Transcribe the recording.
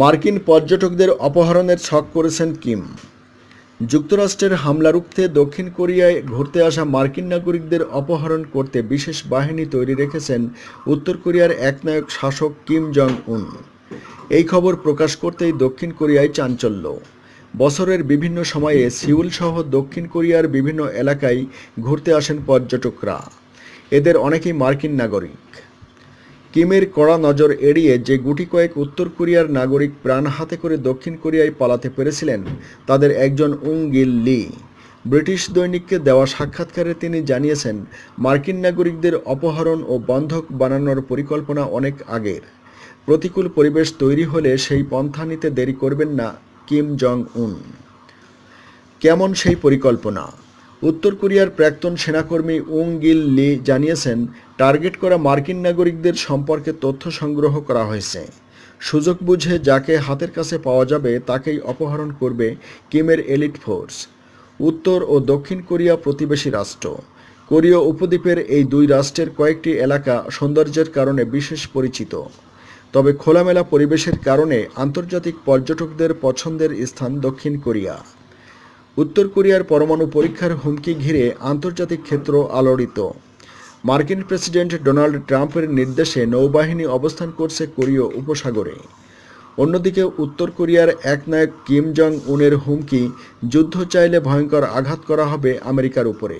মার্কিন পর্যটকদের অপহরণের ছক করেছেন কিম। যুক্তরাষ্ট্রের হামলা রুখতে দক্ষিণ কোরিয়ায় ঘুরতে আসা মার্কিন নাগরিকদের অপহরণ করতে বিশেষ বাহিনী তৈরি রেখেছেন উত্তর কোরিয়ার একনায়ক শাসক কিম জং উন এই খবর প্রকাশ করতেই দক্ষিণ কোরিয়ায় চাঞ্চল্য। বছরের বিভিন্ন সময়ে সিউল সহ দক্ষিণ কোরিয়ার বিভিন্ন এলাকায় ঘুরতে আসেন পর্যটকরা। এদের অনেকেই মার্কিন নাগরিক। কিমের কড়া নজর এড়িয়ে যে গুটি কয়েক উত্তর কোরিয়ার নাগরিক প্রাণ হাতে করে দক্ষিণ কোরিয়ায় পালাতে পেরেছিলেন, তাদের একজন উং গিল লি। ব্রিটিশ দৈনিককে দেওয়া সাক্ষাৎকারে তিনি জানিয়েছেন, মার্কিন নাগরিকদের অপহরণ ও বন্ধক বানানোর পরিকল্পনা অনেক আগের। প্রতিকূল পরিবেশ তৈরি হলে সেই পন্থা নিতে দেরি করবেন না কিম জং উন কেমন সেই পরিকল্পনা? উত্তর কোরিয়ার প্রাক্তন সেনাকর্মী উং গিল লি জানিয়েছেন, টার্গেট করা মার্কিন নাগরিকদের সম্পর্কে তথ্য সংগ্রহ করা হয়েছে। সুযোগ বুঝে যাকে হাতের কাছে পাওয়া যাবে তাকেই অপহরণ করবে কিমের এলিট ফোর্স। উত্তর ও দক্ষিণ কোরিয়া প্রতিবেশী রাষ্ট্র। কোরীয় উপদ্বীপের এই দুই রাষ্ট্রের কয়েকটি এলাকা সৌন্দর্যের কারণে বিশেষ পরিচিত। তবে খোলামেলা পরিবেশের কারণে আন্তর্জাতিক পর্যটকদের পছন্দের স্থান দক্ষিণ কোরিয়া। উত্তর কোরিয়ার পরমাণু পরীক্ষার হুমকি ঘিরে আন্তর্জাতিক ক্ষেত্র আলোড়িত। মার্কিন প্রেসিডেন্ট ডোনাল্ড ট্রাম্পের নির্দেশে নৌবাহিনী অবস্থান করছে কোরীয় উপসাগরে। অন্যদিকে উত্তর কোরিয়ার একনায়ক কিম জং উনের হুমকি যুদ্ধ চাইলে ভয়ঙ্কর আঘাত করা হবে আমেরিকার উপরে।